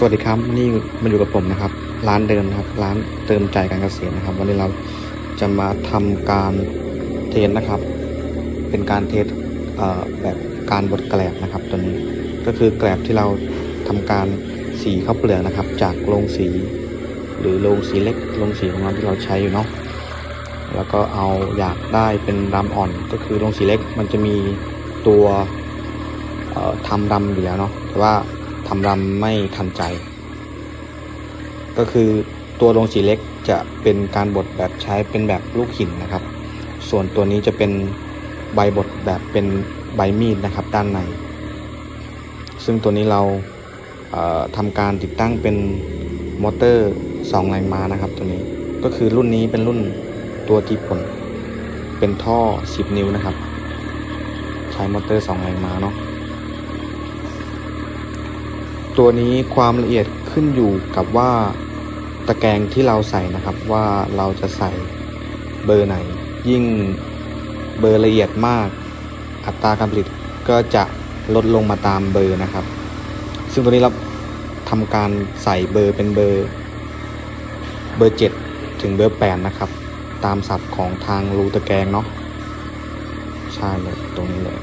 สวัสดีครับนี่มาอยู่กับผมนะครับ ร้านเดิมนะครับ ร้านเติมใจการเกษตรนะครับ วันนี้เราจะมาทำการเทสนะครับ เป็นการเทสแบบการบดแกลบนะครับ ตัวนี้ก็คือแกลบที่เราทำการสีข้าวเปลือกนะครับ จากโรงสี หรือโรงสีเล็กโรงสีของเราที่เราใช้อยู่เนาะแล้วก็เอาอยากได้เป็นรำอ่อนก็คือโรงสีเล็กมันจะมีตัวเอ่อทำรำอยู่แล้วเนาะแต่ว่า ทำรำไม่ทันใจ ก็คือตัวโรงสีเล็กจะเป็นการบดแบบใช้เป็นแบบลูกหินนะครับ ส่วนตัวนี้จะเป็นใบบดแบบเป็นใบมีดนะครับด้านใน ซึ่งตัวนี้เราเทำการติดตั้งเป็นมอเตอร์2แรงม้านะครับ ตัวนี้ก็คือรุ่นนี้เป็นรุ่นตัวที่ผล เป็นท่อ 10 นิ้วนะครับ ใช้มอเตอร์2แรงม้าเนาะ ตัวนี้ความละเอียดขึ้นอยู่กับว่าตะแกรงที่เราใส่นะครับว่าเราจะใส่เบอร์ไหน ยิ่งเบอร์ละเอียดมาก อัตราการผลิตก็จะลดลงมาตามเบอร์นะครับ ซึ่งตัวนี้เราทำการใส่เบอร์เป็นเบอร์เบอร์ 7 ถึงเบอร์ 8 นะครับ ตามศัพท์ของทางรูตะแกรงเนาะใช่เลยตรงนี้เลย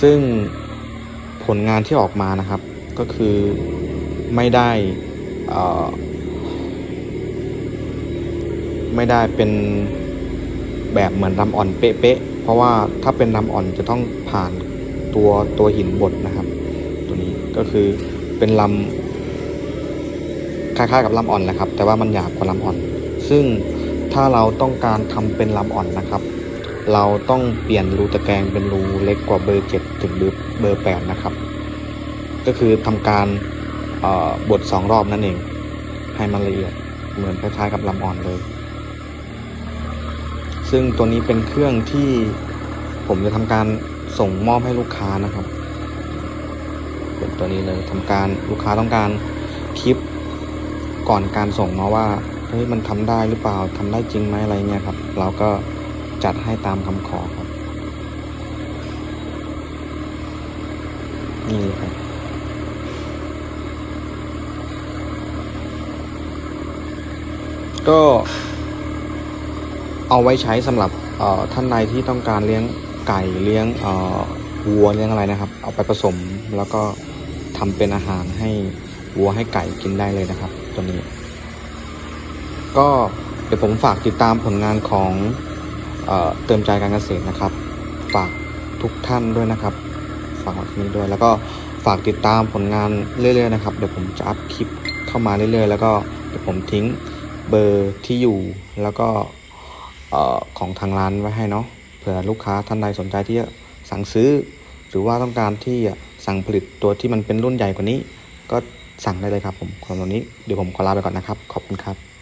ซึ่ง ผลงานที่ออกมานะครับ ก็คือไม่ได้ไม่ได้เป็นแบบเหมือนรำอ่อนเป๊ะๆเพราะว่าถ้าเป็นรำอ่อนจะต้องผ่านตัวตัวหินบดนะครับ ตัวนี้ก็คือเป็นลำคล้ายๆกับลำอ่อนแหละครับ แต่ว่ามันหยาบกว่าลำอ่อน ซึ่งถ้าเราต้องการทำเป็นลำอ่อนนะครับ เราต้องเปลี่ยนรูตะแกรงเป็นรูเล็กกว่าเบอร์ 7 ถึงเบอร์เบอร์8นะครับ ก็คือทำการบดสองรอบนั่นเอง ให้มันละเอียดเหมือนคล้ายๆกับลำอ่อนเลย ซึ่งตัวนี้เป็นเครื่องที่ผมจะทำการส่งมอบให้ลูกค้านะครับ เป็นตัวนี้เลยทำการลูกค้าต้องการคลิปก่อนการส่งเนาะว่าเฮ้ยมันทำได้หรือเปล่าทำได้จริงไหมอะไรเงี้ยครับ เราก็ จัดให้ตามคำขอครับ นี่ครับ ก็เอาไว้ใช้สำหรับท่านใดที่ต้องการเลี้ยงไก่เลี้ยงวัวเลี้ยงอะไรนะครับ เอาไปผสมแล้วก็ทำเป็นอาหารให้วัวให้ไก่กินได้เลยนะครับตัวนี้ ก็เดี๋ยวผมฝากติดตามผลงานของ เติมใจการเกษตรนะครับ ฝากทุกท่านด้วยนะครับ ฝากนี้ด้วย แล้วก็ฝากติดตามผลงานเรื่อยๆนะครับ เดี๋ยวผมจะอัพคลิปเข้ามาเรื่อยๆ แล้วก็เดี๋ยวผมทิ้งเบอร์ที่อยู่แล้วก็ของทางร้านไว้ให้เนาะเผื่อลูกค้าท่านใดสนใจที่จะสั่งซื้อ หรือว่าต้องการที่จะสั่งผลิตตัวที่มันเป็นรุ่นใหญ่กว่านี้ ก็สั่งได้เลยครับผมสำหรับวันนี้เดี๋ยวผมขอลาไปก่อนนะครับ ขอบคุณครับ